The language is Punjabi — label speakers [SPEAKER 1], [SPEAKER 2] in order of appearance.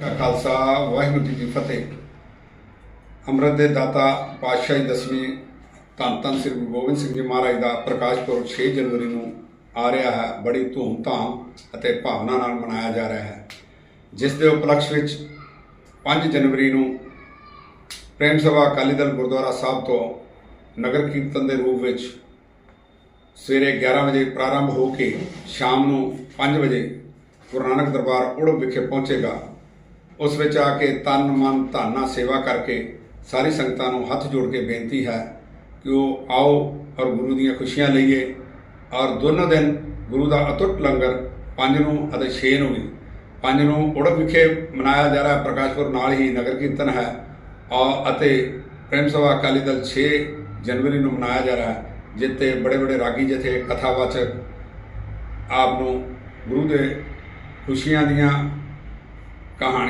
[SPEAKER 1] ਦਾ ਖਾਲਸਾ, ਵਾਹਿਗੁਰੂ ਜੀ ਕੀ ਫਤਿਹ। ਅੰਮ੍ਰਿਤ ਦੇ ਦਾਤਾ ਪਾਤਸ਼ਾਹੀ ਦਸਵੀਂ ਧੰਨ ਧੰਨ ਸ੍ਰੀ ਗੁਰੂ ਗੋਬਿੰਦ ਸਿੰਘ ਜੀ ਮਹਾਰਾਜ ਦਾ ਪ੍ਰਕਾਸ਼ ਪੁਰਬ 6 ਜਨਵਰੀ ਨੂੰ ਆ ਰਿਹਾ ਹੈ। ਬੜੀ ਧੂਮ-ਧਾਮ ਅਤੇ ਭਾਵਨਾ ਨਾਲ ਮਨਾਇਆ ਜਾ ਰਿਹਾ ਹੈ। ਜਿਸ ਦੇ ਉਪਲਕਸ਼ ਵਿੱਚ 5 ਜਨਵਰੀ ਨੂੰ ਪ੍ਰੇਮ ਸਭਾ ਅਕਾਲੀ ਦਲ ਗੁਰਦੁਆਰਾ ਸਾਹਿਬ ਤੋਂ ਨਗਰ ਕੀਰਤਨ ਦੇ ਰੂਪ ਵਿੱਚ ਸਵੇਰੇ 11 ਵਜੇ ਪ੍ਰਾਰੰਭ ਹੋ ਕੇ ਸ਼ਾਮ ਨੂੰ 5 ਵਜੇ ਗੁਰੂ ਨਾਨਕ ਦਰਬਾਰ ਉੜਬ ਵਿਖੇ ਪਹੁੰਚੇਗਾ। ਉਸ ਵਿੱਚ ਆ ਕੇ ਤਨ, ਮਨ, ਧਨ ਨਾਲ ਸੇਵਾ ਕਰਕੇ ਸਾਰੀ ਸੰਗਤਾਂ ਨੂੰ ਹੱਥ ਜੋੜ ਕੇ ਬੇਨਤੀ ਹੈ ਕਿ ਉਹ ਆਓ ਔਰ ਗੁਰੂ ਦੀਆਂ ਖੁਸ਼ੀਆਂ ਲਈਏ। ਔਰ ਦੋਨੋਂ ਦਿਨ ਗੁਰੂ ਦਾ ਅਤੁੱਟ ਲੰਗਰ 5 ਨੂੰ ਅਤੇ 6 ਨੂੰ ਵੀ। 5 ਨੂੰ ਉੜਬ ਵਿਖੇ ਮਨਾਇਆ ਜਾ ਰਿਹਾ, ਪ੍ਰਕਾਸ਼ਪੁਰ ਨਾਲ ਹੀ ਨਗਰ ਕੀਰਤਨ ਹੈ। ਔਰ ਅਤੇ ਪ੍ਰੇਮ ਸਭਾ ਅਕਾਲੀ ਦਲ 6 ਜਨਵਰੀ ਨੂੰ ਮਨਾਇਆ ਜਾ ਰਿਹਾ ਹੈ ਜਿੱਤੇ ਬੜੇ ਬੜੇ ਰਾਗੀ ਜਥੇ, ਕਥਾਵਾਚਕ ਆਪ ਨੂੰ ਗੁਰੂ ਦੇ ਖੁਸ਼ੀਆਂ ਦੀਆਂ ਕਹਾਣੀ